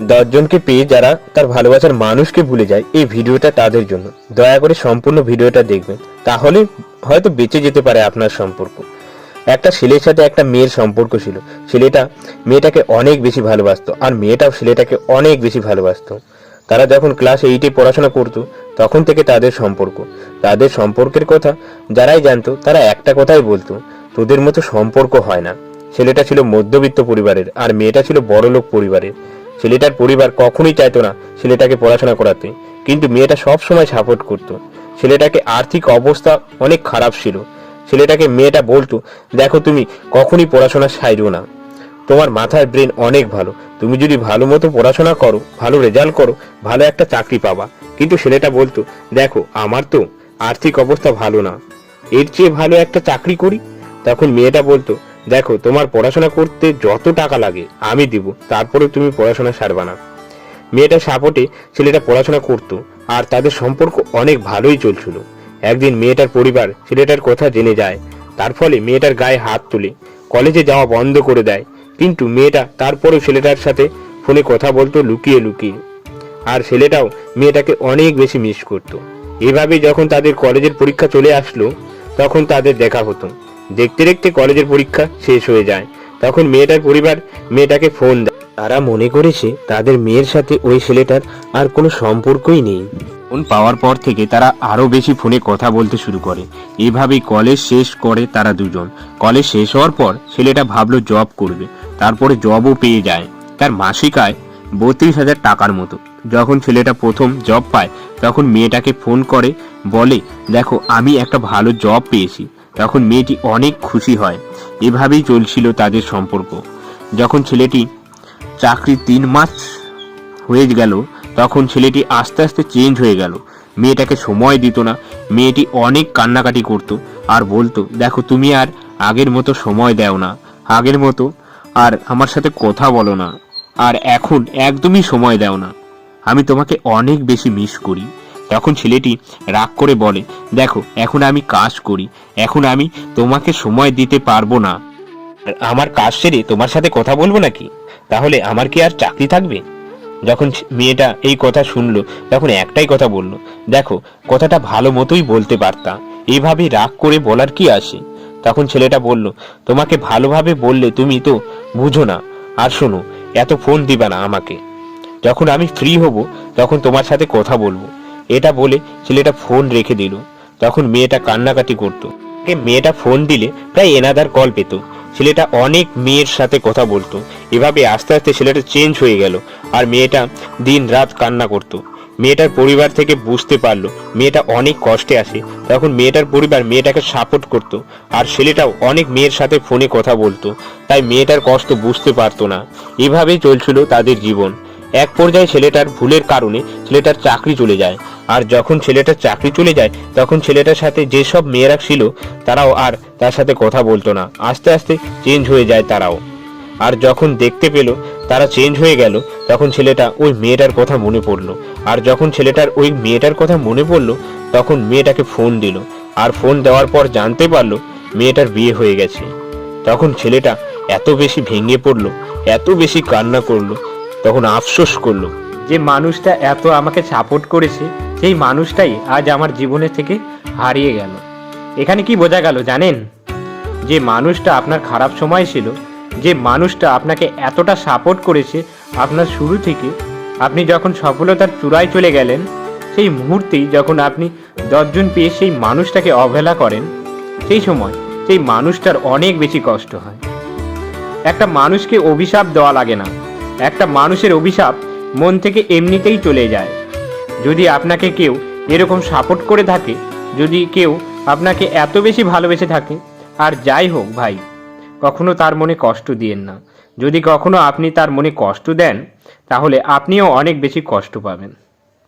দশজনকে পেয়ে যারা তার ভালোবাসার মানুষকে ভুলে যায় এই ভিডিওটা তাদের জন্য। দয়া করে সম্পূর্ণ ভিডিওটা দেখবেন, তাহলে হয়তো বেঁচে যেতে পারে আপনার সম্পর্ক। একটা ছেলের সাথে একটা মেয়ের সম্পর্ক ছিল, ছেলেটা মেয়েটাকে অনেক বেশি ভালোবাসতো আর মেয়েটাও ছেলেটাকে অনেক বেশি ভালোবাসতো। তারা যখন ক্লাস এইটে পড়াশোনা করতো, তখন থেকে তাদের সম্পর্ক। তাদের সম্পর্কের কথা যারাই জানতো, তারা একটা কথাই বলতো, তোদের মতো সম্পর্ক হয় না। ছেলেটা ছিল মধ্যবিত্ত পরিবারের আর মেয়েটা ছিল বড়লোক পরিবারের। ছেলেটার পরিবার কখনোই চাইতো না ছেলেটাকে পড়াশোনা করাতে। কিন্তু মেয়েটা সব সময় সাপোর্ট করতো। ছেলেটাকে আর্থিক অবস্থা অনেক খারাপ ছিল। ছেলেটাকে মেয়েটা বলতো, দেখো তুমি কখনই পড়াশোনা সাইরো না। তোমার মাথার ব্রেন অনেক ভালো। তুমি যদি ভালো মতো পড়াশোনা করো, ভালো রেজাল্ট করো, ভালো একটা চাকরি পাবা। কিন্তু ছেলেটা বলতো, দেখো, আমার তো আর্থিক অবস্থা ভালো না। এর চেয়ে ভালো একটা চাকরি করি? তখন মেয়েটা বলতো দেখো, তোমার পড়াশোনা করতে যত টাকা লাগে, আমি দিব, তারপরে তুমি পড়াশোনা সারবা না। মেয়েটার সাপোর্টে ছেলেটা পড়াশোনা করত, আর তাদের সম্পর্ক অনেক ভালোই চলছিল। একদিন মেয়েটার পরিবার ছেলেটার কথা জেনে যায়, তার ফলে মেয়েটার গায়ে হাত তুলে, কলেজে যাওয়া বন্ধ করে দেয়। কিন্তু মেয়েটা তারপরেও ছেলেটার সাথে ফোনে কথা বলতো লুকিয়ে লুকিয়ে। আর ছেলেটাও মেয়েটাকে অনেক বেশি মিস করত। এভাবে যখন তাদের কলেজের পরীক্ষা চলে আসলো, তখন তাদের দেখা হতো। দেখতে দেখতে কলেজের পরীক্ষা শেষ হয়ে যায়। তখন মেয়েটার পরিবার মেয়েটাকে ফোন দেয়। তারা মনে করেছে তাদের মেয়ের সাথে ওই ছেলেটার আর কোনো সম্পর্কই নেই। ফোন পাওয়ার পর থেকে তারা আরও বেশি ফোনে কথা বলতে শুরু করে। এভাবেই কলেজ শেষ করে তারা দুজন। কলেজ শেষ হওয়ার পর ছেলেটা ভাবলো জব করবে। তারপরে জবও পেয়ে যায়। তার মাসিক আয় বত্রিশ হাজার টাকার মতো। যখন ছেলেটা প্রথম জব পায়, তখন মেয়েটাকে ফোন করে, বলে, দেখো, আমি একটা ভালো জব পেয়েছি। তখন মেয়েটি অনেক খুশি হয়। এভাবেই চলছিল তাদের সম্পর্ক। যখন ছেলেটি চাকরি তিন মাস হয়ে গেল, তখন ছেলেটি আস্তে আস্তে চেঞ্জ হয়ে গেল। মেয়েটাকে সময় দিত না। মেয়েটি অনেক কান্নাকাটি করত আর বলতো, দেখো, তুমি আর আগের মতো সময় দাও না। আগের মতো আর আমার সাথে কথা বলো না। আর এখন একদমই সময় দাও না। আমি তোমাকে অনেক বেশি মিস করি। তখন ছেলেটি রাগ করে বলে, দেখো, এখন আমি কাজ করি, এখন আমি তোমাকে সময় দিতে পারব না। আমার কাজ সেরে তোমার সাথে কথা বলব নাকি? তাহলে আমার কি আর চাকরি থাকবে? যখন মেয়েটা এই কথা শুনলো, তখন একটাই কথা বলল, দেখো, কথাটা ভালো মতোই বলতে পারতা এইভাবে রাগ করে বলার কি আসে তখন ছেলেটা বলল, তোমাকে ভালোভাবে বললে তুমি তো বুঝো না, আর শোনো, এত ফোন দিবা না আমাকে। যখন আমি ফ্রি হব, তখন তোমার সাথে কথা বলব এটা বলে ছেলেটা ফোন রেখে দিল। তখন মেয়েটা কান্নাকাটি করতো। মেয়েটা ফোন দিলে প্রায় এনাদার কল পেত। ছেলেটা অনেক মেয়ের সাথে কথা বলতো। এভাবে আস্তে আস্তে ছেলেটা চেঞ্জ হয়ে গেল আর মেয়েটা দিন রাত কান্না করতো। মেয়েটার পরিবার থেকে বুঝতে পারল, মেয়েটা অনেক কষ্টে আছে। তখন মেয়েটার পরিবার মেয়েটাকে সাপোর্ট করত আর ছেলেটাও অনেক মেয়ের সাথে ফোনে কথা বলতো। তাই মেয়েটার কষ্ট বুঝতে পারতো না। এভাবেই চলছিল তাদের জীবন। এক পর্যায়ে ছেলেটার ভুলের কারণে ছেলেটার চাকরি চলে যায়। আর যখন ছেলেটার চাকরি চলে যায়, তখন ছেলেটার সাথে যেসব মেয়েরা ছিল, তারাও আর তার সাথে কথা বলতো না। আস্তে আস্তে চেঞ্জ হয়ে যায় তারাও। আর যখন দেখতে পেল, তারা চেঞ্জ হয়ে গেল, তখন ছেলেটা ওই মেয়েটার কথা মনে পড়ল। আর যখন ছেলেটার ওই মেয়েটার কথা মনে পড়ল, তখন মেয়েটাকে ফোন দিল। আর ফোন দেওয়ার পর জানতে পারল, মেয়েটার বিয়ে হয়ে গেছে। তখন ছেলেটা এত বেশি ভেঙে পড়ল, এত বেশি কান্না করল, তখন আফসোস করল যে, মানুষটা এত আমাকে সাপোর্ট করেছে সেই মানুষটাই আজ আমার জীবনে থেকে হারিয়ে গেল। এখানে কি বোঝা গেল জানেন? যে মানুষটা আপনার খারাপ সময় ছিল, যে মানুষটা আপনাকে এতটা সাপোর্ট করেছে আপনার শুরু থেকে, আপনি যখন সফলতার চূড়ায় চলে গেলেন, সেই মুহূর্তেই যখন আপনি দশজন পেয়ে সেই মানুষটাকে অবহেলা করেন, সেই সময় সেই মানুষটার অনেক বেশি কষ্ট হয়। একটা মানুষকে অভিশাপ দেওয়া লাগে না। একটা মানুষের অভিশাপ মন থেকে এমনিতেই চলে যায়। যদি আপনাকে কেউ এরকম সাপোর্ট করে থাকে, যদি কেউ আপনাকে এত বেশি ভালোবেসে থাকে, আর যাই হোক ভাই, কখনো তার মনে কষ্ট দিয়েন না। যদি কখনো আপনি তার মনে কষ্ট দেন, তাহলে আপনিও অনেক বেশি কষ্ট পাবেন।